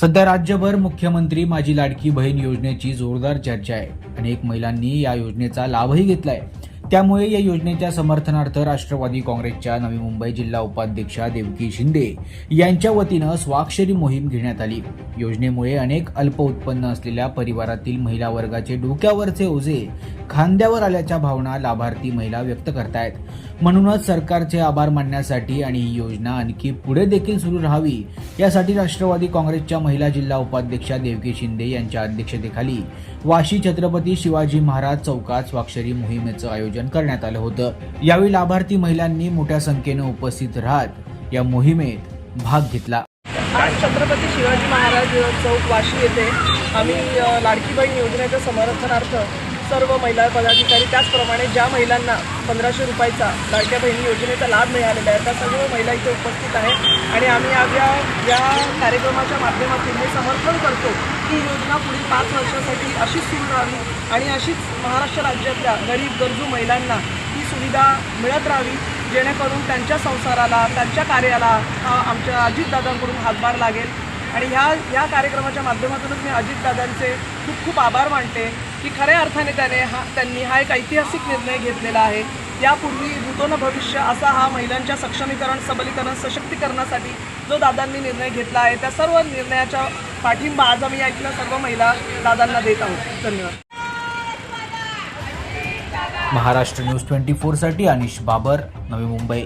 सध्या राज्यभर मुख्यमंत्री माझी लाडकी बहीण योजनेची जोरदार चर्चा आहे. अनेक महिलांनी या योजनेचा लाभही घेतलाय. त्यामुळे या योजनेच्या समर्थनार्थ राष्ट्रवादी काँग्रेसच्या नवी मुंबई जिल्हा उपाध्यक्षा देवकी शिंदे यांच्या वतीनं स्वाक्षरी मोहीम घेण्यात आली. योजनेमुळे अनेक अल्प उत्पन्न असलेल्या परिवारातील महिला वर्गाचे डोक्यावरचे ओझे खांद्यावर आल्याच्या भावना लाभार्थी महिला व्यक्त करतायत. म्हणूनच सरकारचे आभार मानण्यासाठी आणि ही योजना आणखी पुढे देखील सुरू राहावी यासाठी राष्ट्रवादी काँग्रेसच्या महिला जिल्हा उपाध्यक्षा देवकी शिंदे यांच्या अध्यक्षतेखाली वाशी छत्रपती शिवाजी महाराज चौकात स्वाक्षरी मोहिमेचं आयोजन करण्यात आलं होतं. यावेळी लाभार्थी महिलांनी मोठ्या संख्येनं उपस्थित राहत या मोहिमेत भाग घेतला. आज छत्रपती शिवाजी महाराज चौक वाशी येथे आम्ही लाडकीबाई योजनेच्या समर्थनार्थ सर्व महिला पदाधिकारी त्याचप्रमाणे ज्या महिलांना पंधराशे रुपयाचा लाडक्या बहिणी योजनेचा लाभ मिळालेला आहे त्या सर्व महिला इथे उपस्थित आहेत. आणि आम्ही आज या या कार्यक्रमाच्या माध्यमातून हे समर्थन करतो की ही योजना पुढील पाच वर्षासाठी अशीच सुरू राहावी आणि अशीच महाराष्ट्र राज्यातल्या गरीब गरजू महिलांना ही सुविधा मिळत राहावी जेणेकरून त्यांच्या संसाराला त्यांच्या कार्याला हा आमच्या अजितदादांकडून हातभार लागेल. आणि ह्या ह्या कार्यक्रमाच्या माध्यमातूनच मी अजितदादांचे खूप खूप आभार मानते की खऱ्या अर्थाने त्याने हा त्यांनी हा एक ऐतिहासिक निर्णय घेतलेला आहे. यापूर्वी भूतोन भविष्य असा हा महिलांच्या सक्षमीकरण सबलीकरण सशक्तीकरणासाठी जो दादांनी निर्णय घेतला आहे त्या सर्व निर्णयाच्या पाठिंबा आज आम्ही या सर्व महिला दादांना देत आहोत. धन्यवाद. महाराष्ट्र न्यूज ट्वेंटी फोरसाठी अनिश बाबर नवी मुंबई.